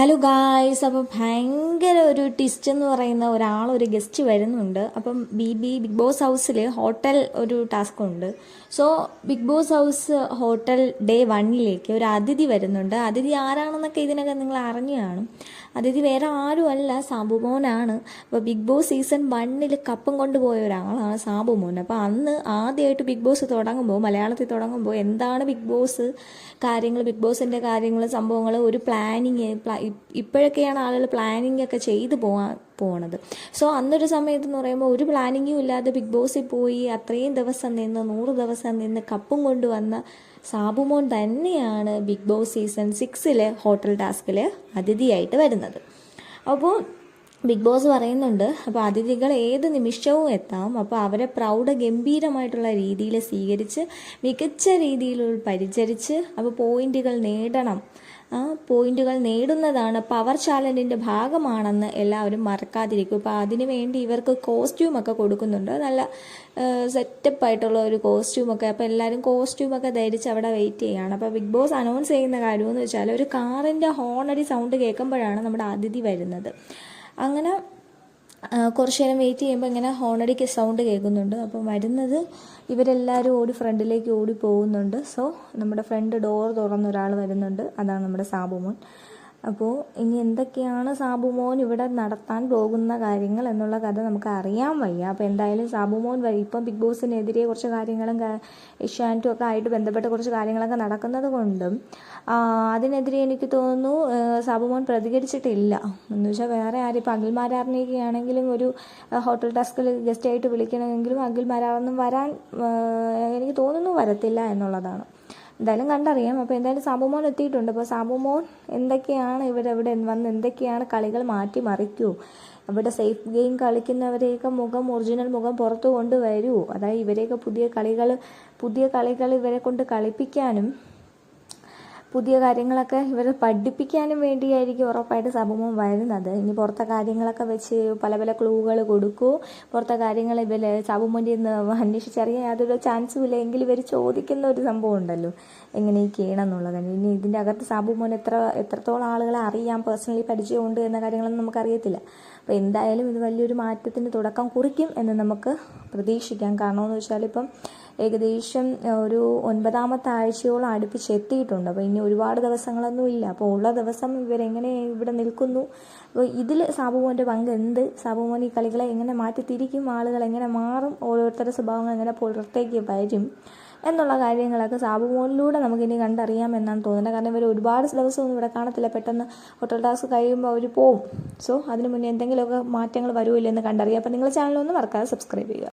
Hello guys അപ്പം ഭയങ്കര ഒരു ട്വിസ്റ്റ് എന്ന് പറയുന്ന ഒരാൾ ഒരു ഗസ്റ്റ് വരുന്നുണ്ട്. അപ്പം ബി ബി ബിഗ് ബോസ് ഹൗസിൽ ഹോട്ടൽ ഒരു ടാസ്ക് ഉണ്ട്. So Big Boss house hotel day വണ്ണിലേക്ക് ഒരു അതിഥി വരുന്നുണ്ട്. അതിഥി ആരാണെന്നൊക്കെ ഇതിനകം നിങ്ങൾ അറിഞ്ഞു കാണും. അതിഥി വേറെ ആരുമല്ല സാബുമോനാണ് അപ്പോൾ ബിഗ് ബോസ് സീസൺ വണ്ണിൽ കപ്പും കൊണ്ടുപോയ ഒരാളാണ് സാബുമോൻ അപ്പോൾ അന്ന് ആദ്യമായിട്ട് ബിഗ് ബോസ് തുടങ്ങുമ്പോൾ മലയാളത്തിൽ തുടങ്ങുമ്പോൾ എന്താണ് ബിഗ് ബോസ് കാര്യങ്ങൾ ബിഗ് ബോസിന്റെ കാര്യങ്ങൾ സംഭവങ്ങൾ ഒരു പ്ലാനിങ് ഇപ്പോഴൊക്കെയാണ് ആളുകൾ പ്ലാനിങ് ഒക്കെ ചെയ്തു പോകാൻ പോണത്. സോ അന്നൊരു സമയത്ത് എന്ന് പറയുമ്പോൾ ഒരു പ്ലാനിങ്ങും ഇല്ലാതെ ബിഗ് ബോസിൽ പോയി അത്രയും ദിവസം നിന്ന് നൂറ് ദിവസം നിന്ന് കപ്പും കൊണ്ടുവന്ന സാബുമോൻ തന്നെയാണ് ബിഗ് ബോസ് സീസൺ സിക്സിലെ ഹോട്ടൽ ടാസ്കിൽ അതിഥിയായിട്ട് വരുന്നത്. അപ്പോൾ ബിഗ് ബോസ് പറയുന്നുണ്ട് അപ്പോൾ അതിഥികൾ ഏത് നിമിഷവും എത്താം. അപ്പോൾ അവരെ പ്രൗഢ ഗംഭീരമായിട്ടുള്ള രീതിയിൽ സ്വീകരിച്ച് മികച്ച രീതിയിൽ പരിചരിച്ച് അപ്പോൾ പോയിന്റുകൾ നേടണം. പോയിന്റുകൾ നേടുന്നതാണ് പവർ ചാലഞ്ചിന്റെ ഭാഗമാണെന്ന് എല്ലാവരും മറക്കാതിരിക്കും. അപ്പോൾ അതിനുവേണ്ടി ഇവർക്ക് കോസ്റ്റ്യൂമൊക്കെ കൊടുക്കുന്നുണ്ട്. നല്ല സെറ്റപ്പ് ആയിട്ടുള്ള ഒരു കോസ്റ്റ്യൂമൊക്കെ അപ്പോൾ എല്ലാവരും കോസ്റ്റ്യൂമൊക്കെ ധരിച്ച് അവിടെ വെയിറ്റ് ചെയ്യുകയാണ് അപ്പോൾ ബിഗ് ബോസ് അനൗൺസ് ചെയ്യുന്ന കാര്യമെന്ന് വെച്ചാൽ ഒരു കാറിന്റെ ഹോണടി സൗണ്ട് കേൾക്കുമ്പോഴാണ് നമ്മുടെ അതിഥി വരുന്നത്. അങ്ങനെ കുറച്ച് നേരം വെയിറ്റ് ചെയ്യുമ്പോൾ ഇങ്ങനെ ഹോണടിക്ക് സൗണ്ട് കേൾക്കുന്നുണ്ട്. അപ്പം വരുന്നത് ഇവരെല്ലാവരും ഓടി ഫ്രണ്ടിലേക്ക് ഓടി പോകുന്നുണ്ട്. സോ നമ്മുടെ ഫ്രണ്ട് ഡോർ തുറന്ന് ഒരാൾ വരുന്നുണ്ട്. അതാണ് നമ്മുടെ സാബുമോൻ. അപ്പോൾ ഇനി എന്തൊക്കെയാണ് സാബുമോൻ ഇവിടെ നടത്താൻ പോകുന്ന കാര്യങ്ങൾ എന്നുള്ള കഥ നമുക്ക് അറിയാൻ വയ്യ. അപ്പോൾ എന്തായാലും സാബുമോൻ വഴി ഇപ്പം ബിഗ് ബോസിനെതിരെ കുറച്ച് കാര്യങ്ങളും ഇഷ്യാന്റും ഒക്കെ ആയിട്ട് ബന്ധപ്പെട്ട കുറച്ച് കാര്യങ്ങളൊക്കെ നടക്കുന്നത് കൊണ്ടും അതിനെതിരെ എനിക്ക് തോന്നുന്നു സാബുമോൻ പ്രതികരിച്ചിട്ടില്ല. എന്ന് വെച്ചാൽ വേറെ ആരും? ഇപ്പം അഖിൽ ആണെങ്കിലും ഒരു ഹോട്ടൽ ടാസ്കിൽ ഗസ്റ്റായിട്ട് വിളിക്കണമെങ്കിലും അഖിൽ മാരാറൊന്നും വരാൻ എനിക്ക് തോന്നുന്നു വരത്തില്ല എന്നുള്ളതാണ്. എന്തായാലും കണ്ടറിയാം. അപ്പോൾ എന്തായാലും സാബുമോൻ എത്തിയിട്ടുണ്ട്. അപ്പോൾ സാബുമോൻ എന്തൊക്കെയാണ് ഇവരവിടെ വന്ന് എന്തൊക്കെയാണ് കളികൾ മാറ്റി മറിക്കൂ? ഇവിടെ സേഫ് ഗെയിം കളിക്കുന്നവരെയൊക്കെ മുഖം ഒറിജിനൽ മുഖം പുറത്തു കൊണ്ടുവരൂ. അതായത് ഇവരെയൊക്കെ പുതിയ കളികൾ പുതിയ കളികൾ ഇവരെ കൊണ്ട് കളിപ്പിക്കാനും പുതിയ കാര്യങ്ങളൊക്കെ ഇവർ പഠിപ്പിക്കാനും വേണ്ടിയായിരിക്കും ഉറപ്പായിട്ട് സമൂഹം വരുന്നത്. ഇനി പുറത്തെ കാര്യങ്ങളൊക്കെ വെച്ച് പല പല ക്ലൂകൾ കൊടുക്കൂ. പുറത്തെ കാര്യങ്ങൾ ഇവർ സമൂഹന്റെ നിന്ന് അന്വേഷിച്ചറിയാൻ യാതൊരു ചാൻസും ഇല്ല. എങ്കിൽ ഇവർ ചോദിക്കുന്ന ഒരു സംഭവം ഉണ്ടല്ലോ. എങ്ങനെ ചെയ്യണം എന്നുള്ളത്. ഇനി ഇതിന്റെ അകത്ത് സാബുമോൻ എത്ര എത്രത്തോളം ആളുകളെ അറിയാം പേഴ്സണലി പരിചയമുണ്ട് എന്ന കാര്യങ്ങളൊന്നും നമുക്കറിയത്തില്ല അപ്പോൾ എന്തായാലും ഇത് വലിയൊരു മാറ്റത്തിന് തുടക്കം കുറിക്കും എന്ന് നമുക്ക് പ്രതീക്ഷിക്കാം. കാരണമെന്ന് വെച്ചാൽ ഇപ്പം ഏകദേശം ഒരു ഒൻപതാമത്തെ ആഴ്ചയോളം അടുപ്പിച്ച് എത്തിയിട്ടുണ്ട്. അപ്പോൾ ഇനി ഒരുപാട് ദിവസങ്ങളൊന്നും ഇല്ല. അപ്പോൾ ഉള്ള ദിവസം ഇവരെങ്ങനെ ഇവിടെ നിൽക്കുന്നു? അപ്പോൾ ഇതിൽ സാബുമോന്റെ പങ്ക് എന്ത്? സാബുമോൻ ഈ കളികളെ എങ്ങനെ മാറ്റി തിരിക്കും ആളുകൾ എങ്ങനെ മാറും? ഓരോരുത്തരുടെ സ്വഭാവങ്ങൾ എങ്ങനെ പുറത്തേക്ക് വരും? എന്നുള്ള കാര്യങ്ങളൊക്കെ സാബുമോനിലൂടെ നമുക്കിനി കണ്ടറിയാം എന്നാണ് തോന്നുന്നത്. കാരണം ഇവർ ഒരുപാട് ദിവസമൊന്നും ഇവിടെ കാണത്തില്ല. പെട്ടെന്ന് ഹോട്ടൽ ടാസ്ക് കഴിയുമ്പോൾ അവർ പോവും. സോ അതിന് മുന്നേ എന്തെങ്കിലുമൊക്കെ മാറ്റങ്ങൾ വരുമില്ലെന്ന് കണ്ടറിയാം. അപ്പോൾ നിങ്ങൾ ചാനലൊന്നും മറക്കാതെ സബ്സ്ക്രൈബ് ചെയ്യുക.